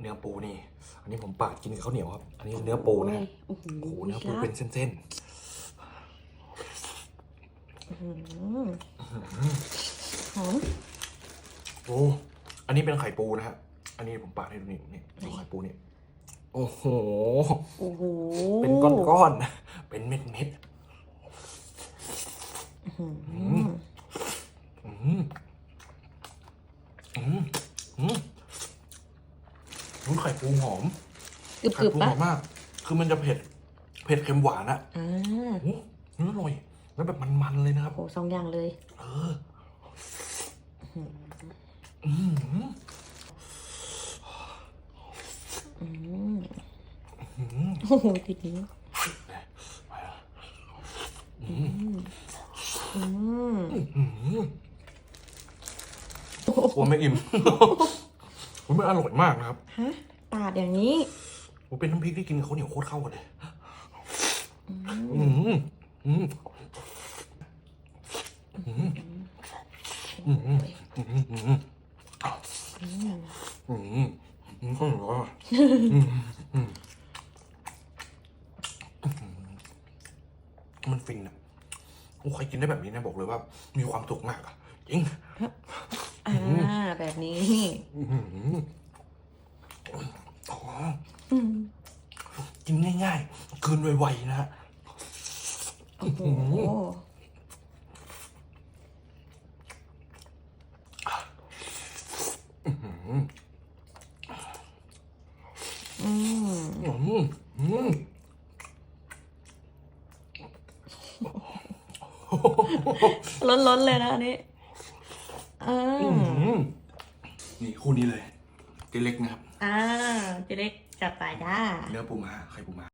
เนื้อปูนี่ อันนี้ผมปาดกินกับข้าวเหนียวครับ อันนี้เนื้อปูนะโอ้โหโอ้โหเนื้อปูเป็นเส้นอื้อหือหอมๆ โอ้ อันนี้เป็นไข่ปูนะฮะ อันนี้ผมปาดให้ดูนี่นี่ดูไข่ปูนี่ โอ้โห โอ้โหเป็นก้อนๆ เป็นเม็ดเม็ดอื้อๆหือือมอืมอืมอืม อืมไข่ปูหอมกรึบไข่กรึบปูหปะอมมาก คือมันจะเผ็ด เผ็ดเค็มหวานอะอ่าโอ้เนื้ออร่อย แล้วแบบมันๆเลยนะครับ โหสองอย่างเลย เอออืมอืมอืมโอ้โหติดนิ้วอืมอืม อืมกลัวไม่อิ่ม มันไม่อร่อยมากนะครับ ฮะปาดอย่างนี้มันเป็นน้ำพริกที่กินกับข้าวเหนียวโคตรเข้ากันเลย อืมอืมอืมอืมอืมอืมอืมอืมอืมอืมอืมก็เหรออืมอืมมันฟินอะโอ้ใครกินได้แบบนี้นะบอกเลยว่า มีความสุขมากอะจริง อ่าแบบนี้ อื้อหืออ๋อ อืม กิน ง่ายๆคืนไวๆนะฮะโอ้โหอืมอืมอืมล้นๆเลยนะอันนี้อ่าอืมนี่คู่นี้เลยเจเล็กนะครับ อ่าเจะเล็กจัดไปจ้า เนื้อปูม้าไข่ปูม้า